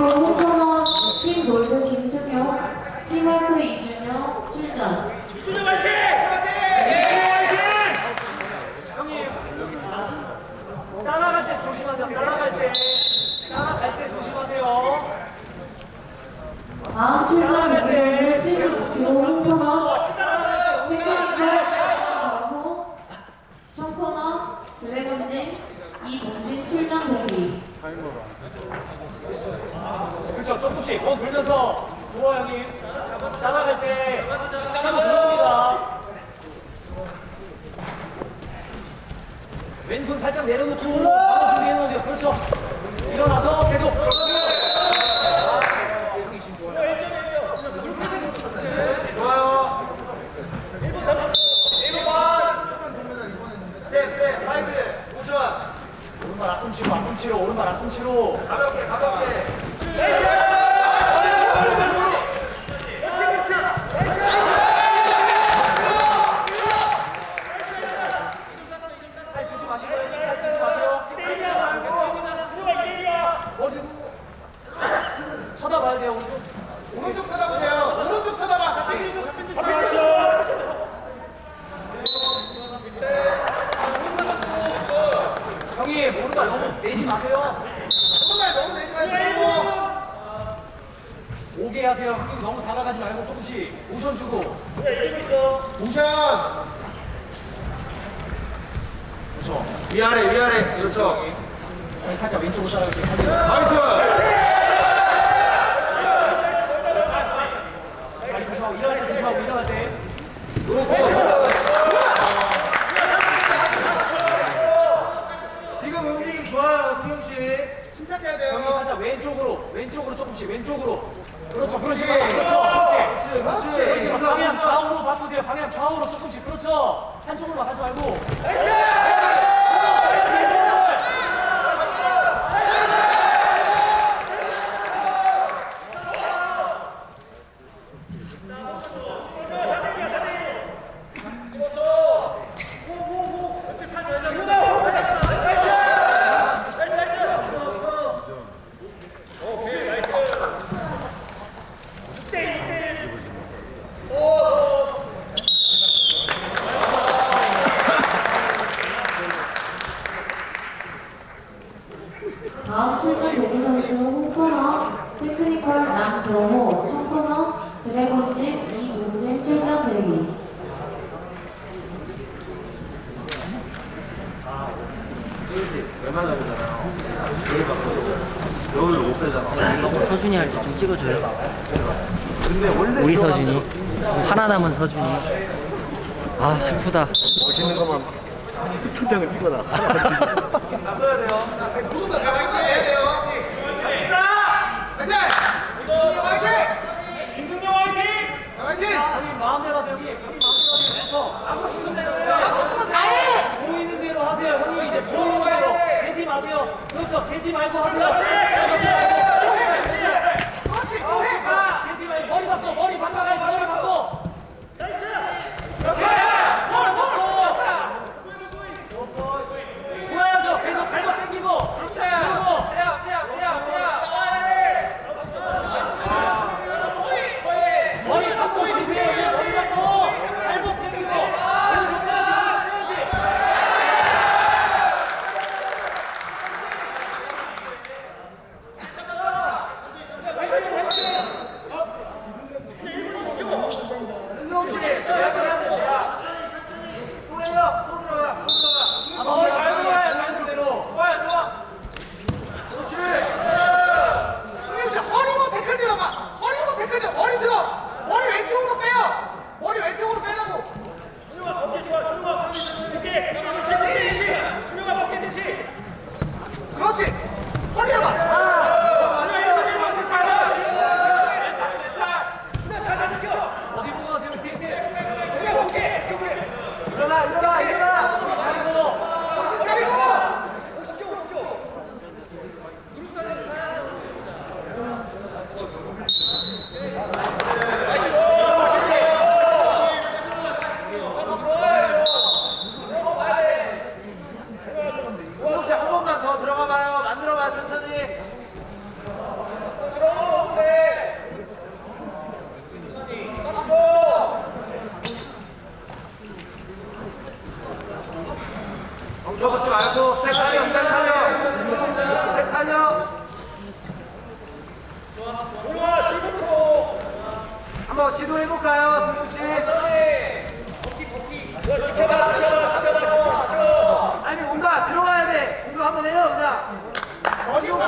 그리고 홍코너 팀 골드 김승용, 팀워크 이준영 출전. 이준영 화이팅! 형님 따라갈 때 조심하세요. 따라갈 때 따라갈 때 조심하세요. 다음 출전 민선수 75kg 홍코너, 따라갈 때 테크니컬 영호, 청코너, 드래곤진, 이동진 출전 대기. 그렇죠. 조금씩 원 돌면서 좋아 형님. 따라갈 때 치고 들어옵니다. 왼손 살짝 내려놓고 바로 준비해 놓으세요. 그렇죠. 일어나서 계속. 좋아요. 1분 잡았어. 1분 반. 네, 네, 파이트. 모션. 오른발 앞꿈치로, 앞꿈치로, 오른발 앞꿈치로. 가볍게, 가볍게. 살 주지 마시고, 살 주지 마세요. 어디? 쳐다봐야 돼요, 오른쪽. 오른쪽 쳐다보세요. 오른쪽 쳐다봐. 형님, 오른발 너무 내지 마세요. 오른발 너무 내지 마시고. 오게 하세요. 형님 너무 다가가지 말고 조금씩 모션 주고. 모션. 그렇죠. 위아래 위아래. 그렇죠. 형님 살짝 왼쪽으로 따라가세요. 나이스. 다리 조심하고 일어날 때 조심하고 일어날 때. 지금 움직임 좋아요, 수영 씨. 침착해야 형님 돼요. 살짝 왼쪽으로, 왼쪽으로 조금씩 왼쪽으로. 그렇죠, 그렇지, 그렇죠. 그렇지, 그렇지. 방향 좌우로 바꾸세요. 방향 좌우로 조금씩. 그렇죠. 한쪽으로만 가지 말고. 다음 출전 대기 선수 홍코너, 테크니컬 남경호, 청코너, 드래곤진, 이동진 출전 대기. 서준이 할 때 좀 찍어줘요. 우리 서준이 하나 남은 서준이. 아 슬프다. 멋있는 것만 후천장을 찍어놔. 누군가 가만히 해 아! 한번 시도해 볼까요, 승우 씨? 복귀 복귀. 지켜봐 지켜봐 지켜봐 지켜 아니 온다 들어가야 돼. 공격 한번 해요, 온다. 지금